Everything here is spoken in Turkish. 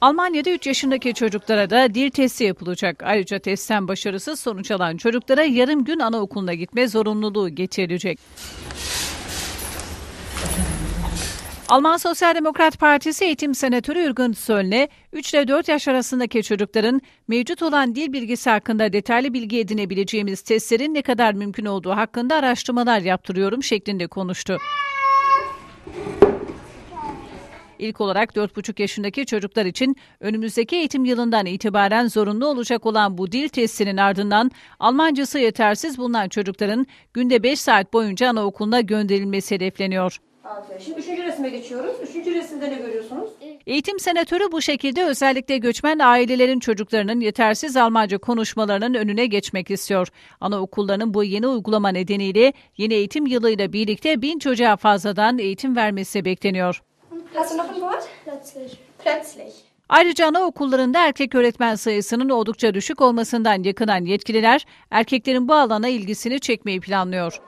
Almanya'da 3 yaşındaki çocuklara da dil testi yapılacak. Ayrıca testten başarısız sonuç alan çocuklara yarım gün anaokuluna gitme zorunluluğu getirilecek. Alman Sosyal Demokrat Partisi Eğitim Senatörü Jürgen Söllne, 3 ile 4 yaş arasındaki çocukların mevcut olan dil bilgisi hakkında detaylı bilgi edinebileceğimiz testlerin ne kadar mümkün olduğu hakkında araştırmalar yaptırıyorum şeklinde konuştu. İlk olarak 4,5 yaşındaki çocuklar için önümüzdeki eğitim yılından itibaren zorunlu olacak olan bu dil testinin ardından Almancası yetersiz bulunan çocukların günde 5 saat boyunca anaokuluna gönderilmesi hedefleniyor. Şimdi üçüncü resme geçiyoruz. Üçüncü resimde ne görüyorsunuz? Eğitim senatörü bu şekilde özellikle göçmen ailelerin çocuklarının yetersiz Almanca konuşmalarının önüne geçmek istiyor. Anaokullarının bu yeni uygulama nedeniyle yeni eğitim yılıyla birlikte bin çocuğa fazladan eğitim vermesi bekleniyor. Hast du noch ein Wort? Plötzlich. Plötzlich. Ayrıca anaokullarında erkek öğretmen sayısının oldukça düşük olmasından yakınan yetkililer erkeklerin bu alana ilgisini çekmeyi planlıyor.